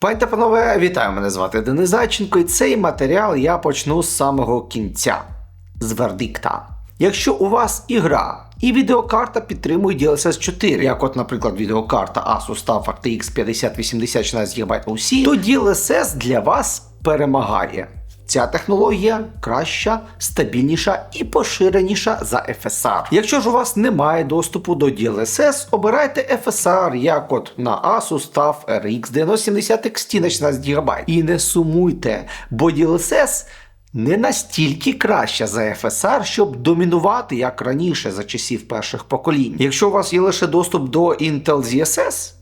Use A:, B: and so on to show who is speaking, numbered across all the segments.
A: Пані та панове, вітаю! Мене звати Денис Зайченко, і цей матеріал я почну з самого кінця, з вердикта. Якщо у вас ігра і відеокарта підтримує DLSS 4, як от, наприклад, відеокарта Asus TUF RTX 5080 16 ГБ OC, то DLSS для вас перемагає. Ця технологія краща, стабільніша і поширеніша за FSR. Якщо ж у вас немає доступу до DLSS, обирайте FSR, як от на Asus TUF RX 9070 XT на 16 ГБ. І не сумуйте, бо DLSS не настільки краща за FSR, щоб домінувати як раніше за часів перших поколінь. Якщо у вас є лише доступ до Intel ZSS,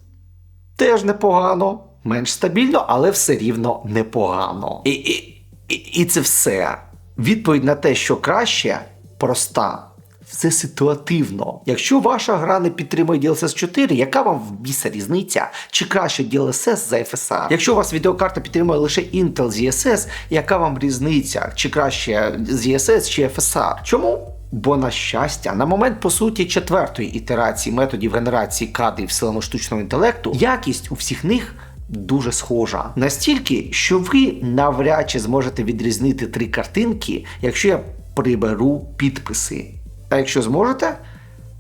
A: теж непогано, менш стабільно, але все рівно непогано. І, і, і, це все. Відповідь на те, що краще, проста. Все ситуативно. Якщо ваша гра не підтримує DLSS 4, яка вам в біса різниця? Чи краще DLSS за FSR? Якщо у вас відеокарта підтримує лише Intel ZSS, яка вам різниця? Чи краще ZSS чи FSR? Чому? Бо на щастя, на момент по суті четвертої ітерації методів генерації кадрів силами штучного інтелекту, якість у всіх них дуже схожа. Настільки, що ви навряд чи зможете відрізнити три картинки, якщо я приберу підписи. А якщо зможете,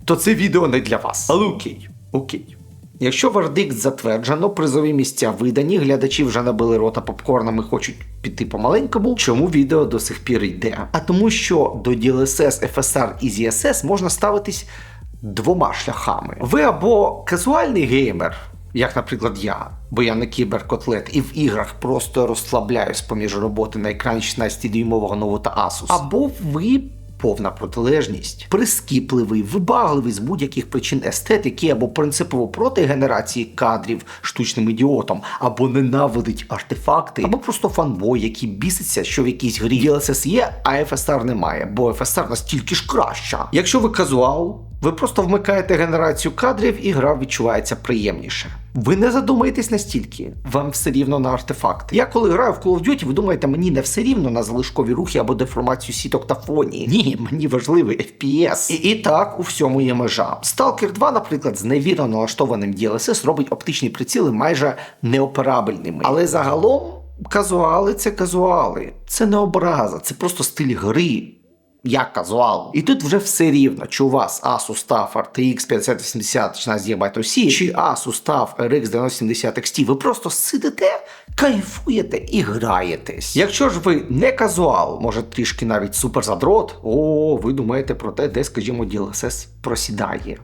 A: то це відео не для вас. Але окей, окей. Якщо вердикт затверджено, призові місця видані, глядачі вже набили рота попкорном і хочуть піти по-маленькому, чому відео до сих пір йде? А тому, що до DLSS, FSR і ZSS можна ставитись двома шляхами. Ви або казуальний геймер, як, наприклад, я, бо я не кіберкотлет, і в іграх просто розслабляюсь поміж роботи на екрані 16-дюймового ноута Asus. Або ви повна протилежність, прискіпливий, вибагливий з будь-яких причин естетики або принципово проти генерації кадрів штучним ідіотом, або ненавидить артефакти, або просто фанбой, який біситься, що в якійсь грі DLSS є, а FSR немає, бо FSR настільки ж краща. Якщо ви казуал, ви просто вмикаєте генерацію кадрів і гра відчувається приємніше. Ви не задумаєтесь настільки, вам все рівно на артефакти. Я коли граю в Call of Duty, ви думаєте, мені не все рівно на залишкові рухи або деформацію сіток та фоні. Ні, мені важливий FPS. І, і так у всьому є межа. Stalker 2, наприклад, з невірно налаштованим DLSS робить оптичні приціли майже неоперабельними. Але загалом казуали це казуали. Це не образа, це просто стиль гри як казуал. І тут вже все рівно, чи у вас Asus TUF RTX 5080 16 ГБ OC, чи Asus TUF RX 9070 XT, ви просто сидите, кайфуєте і граєтесь. Якщо ж ви не казуал, може трішки навіть суперзадрот, о, ви думаєте про те, де, скажімо, DLSS просідає.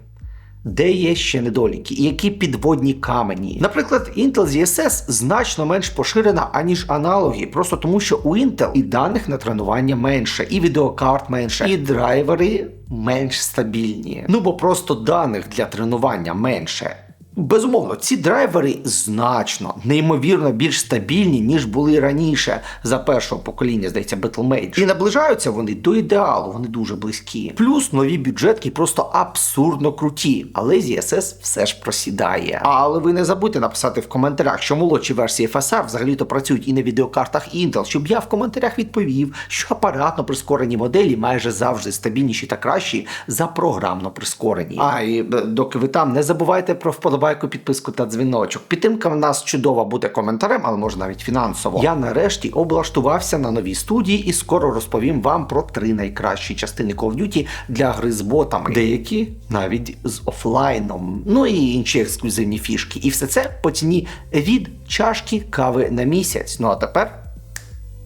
A: Де є ще недоліки, і які підводні камені. Наприклад, Intel ZSS значно менш поширена, аніж аналоги, просто тому що у Intel і даних на тренування менше, і відеокарт менше, і драйвери менш стабільні. Ну бо просто даних для тренування менше. Безумовно, ці драйвери значно, неймовірно більш стабільні, ніж були раніше за першого покоління, здається, Battlemage. І наближаються вони до ідеалу, вони дуже близькі. Плюс нові бюджетки просто абсурдно круті, але ZSS все ж просідає. Але ви не забудьте написати в коментарях, що молодші версії FSR взагалі-то працюють і на відеокартах Intel, щоб я в коментарях відповів, що апаратно прискорені моделі майже завжди стабільніші та кращі за програмно прискорені. А і е, доки ви там не забувайте про вподобання вподобайку, підписку та дзвіночок. Підтримка в нас чудова буде коментарем, але може навіть фінансово. Я нарешті облаштувався на новій студії і скоро розповім вам про три найкращі частини Call of Duty для гри з ботами, деякі навіть з офлайном, ну і інші ексклюзивні фішки. І все це по ціні від чашки кави на місяць. Ну а тепер.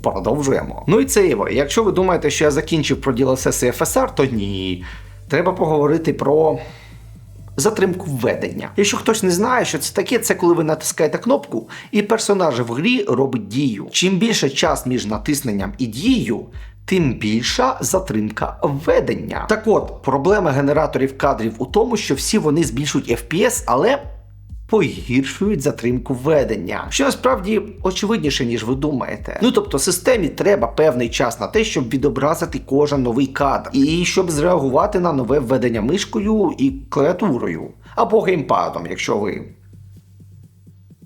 A: Продовжуємо. Ну і це його. Якщо ви думаєте, що я закінчив про DLSS і FSR, то ні. Треба поговорити про затримку введення. Якщо хтось не знає, що це таке, це коли ви натискаєте кнопку, і персонаж в грі робить дію. Чим більше час між натисненням і дією, тим більша затримка введення. Так от, проблема генераторів кадрів у тому, що всі вони збільшують FPS, але погіршують затримку введення, що насправді очевидніше, ніж ви думаєте. Ну тобто системі треба певний час на те, щоб відобразити кожен новий кадр, і щоб зреагувати на нове введення мишкою і клавіатурою або геймпадом, якщо ви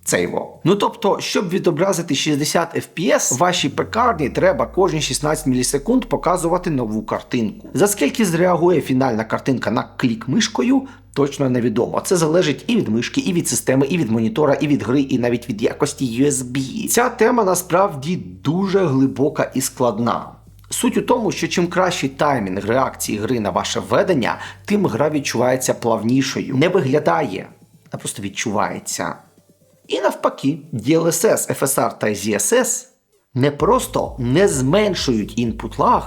A: Цейво. Ну тобто, щоб відобразити 60 FPS, вашій пекарні треба кожні 16 мілісекунд показувати нову картинку. За скільки зреагує фінальна картинка на клік мишкою, точно невідомо. Це залежить і від мишки, і від системи, і від монітора, і від гри, і навіть від якості USB. Ця тема насправді дуже глибока і складна. Суть у тому, що чим кращий таймінг реакції гри на ваше введення, тим гра відчувається плавнішою. Не виглядає, а просто відчувається. І навпаки, DLSS, FSR та ZSS не просто не зменшують input lag,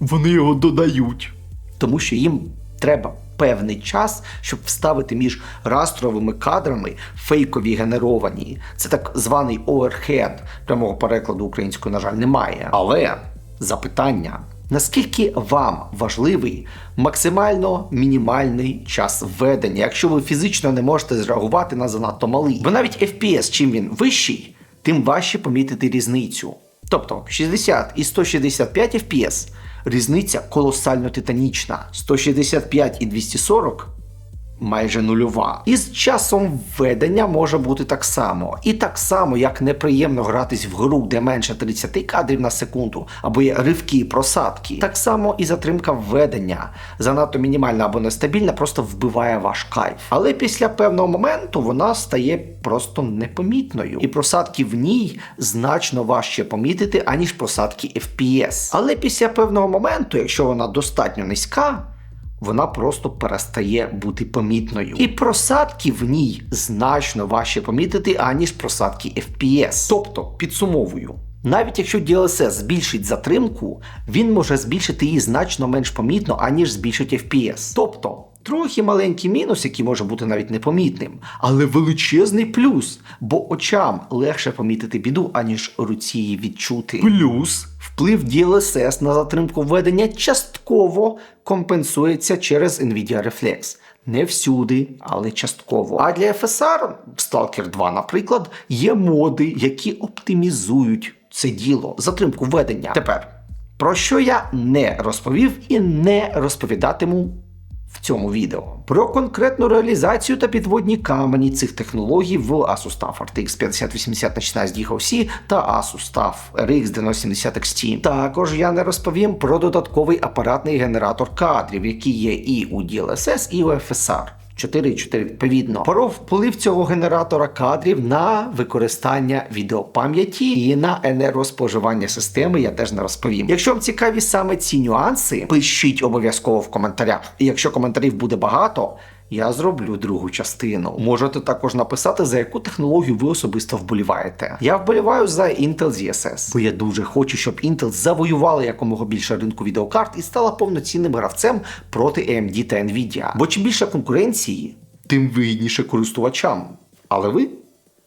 A: вони його додають. Тому що їм треба певний час, щоб вставити між растровими кадрами фейкові генеровані. Це так званий overhead. Прямого перекладу українською, на жаль, немає. Але запитання. Наскільки вам важливий максимально мінімальний час введення, якщо ви фізично не можете зреагувати на занадто малий? Бо навіть FPS, чим він вищий, тим важче помітити різницю. Тобто 60 і 165 FPS різниця колосально титанічна. 165 і 240 майже нульова. І з часом введення може бути так само. І так само, як неприємно гратись в гру, де менше 30 кадрів на секунду, або є ривки і просадки. Так само і затримка введення, занадто мінімальна або нестабільна, просто вбиває ваш кайф. Але після певного моменту вона стає просто непомітною. І просадки в ній значно важче помітити, аніж просадки FPS. Але після певного моменту, якщо вона достатньо низька, вона просто перестає бути помітною. І просадки в ній значно важче помітити, аніж просадки FPS. Тобто, підсумовую. Навіть якщо DLSS збільшить затримку, він може збільшити її значно менш помітно, аніж збільшить FPS. Тобто, трохи маленький мінус, який може бути навіть непомітним, але величезний плюс, бо очам легше помітити біду, аніж руці її відчути. Плюс вплив DLSS на затримку введення частково компенсується через Nvidia Reflex. Не всюди, але частково. А для FSR, Stalker 2, наприклад, є моди, які оптимізують це діло, затримку введення. Тепер, про що я не розповів і не розповідатиму в цьому відео. Про конкретну реалізацію та підводні камені цих технологій в Asus TUF RTX 5080 на 16 GHz та Asus TUF RX 9070 XT. Також я не розповім про додатковий апаратний генератор кадрів, який є і у DLSS, і у FSR. 4,4 відповідно. Про вплив цього генератора кадрів на використання відеопам'яті і на енергоспоживання системи я теж не розповім. Якщо вам цікаві саме ці нюанси, пишіть обов'язково в коментарях. І якщо коментарів буде багато, я зроблю другу частину. Можете також написати, за яку технологію ви особисто вболіваєте. Я вболіваю за Intel ZSS, бо я дуже хочу, щоб Intel завоювала якомога більше ринку відеокарт і стала повноцінним гравцем проти AMD та Nvidia. Бо чим більше конкуренції, тим вигідніше користувачам. Але ви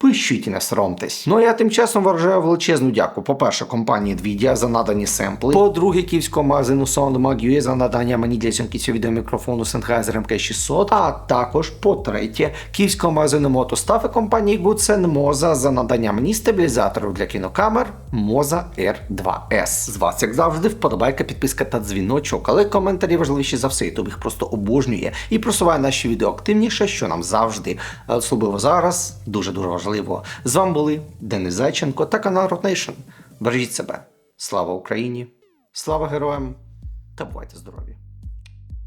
A: Пишіть і не соромтесь. Ну а я тим часом виражаю величезну дяку. По-перше, компанії Nvidia за надані семпли. По-друге, київському магазину SoundMag.ua за надання мені для зйомки цього відеомікрофону Sennheiser MK600. А також, по-третє, київського магазину Мотостаф і компанії Goodsen Moza за надання мені стабілізаторів для кінокамер Moza R2S. З вас, як завжди, вподобайка, підписка та дзвіночок, але коментарі важливіші за все, YouTube їх просто обожнює і просуває наші відео активніше, що нам завжди, особливо зараз, дуже-дуже важливо. З вами були Денис Зайченко та канал Rotation. Бережіть себе. Слава Україні! Слава героям та бувайте здорові!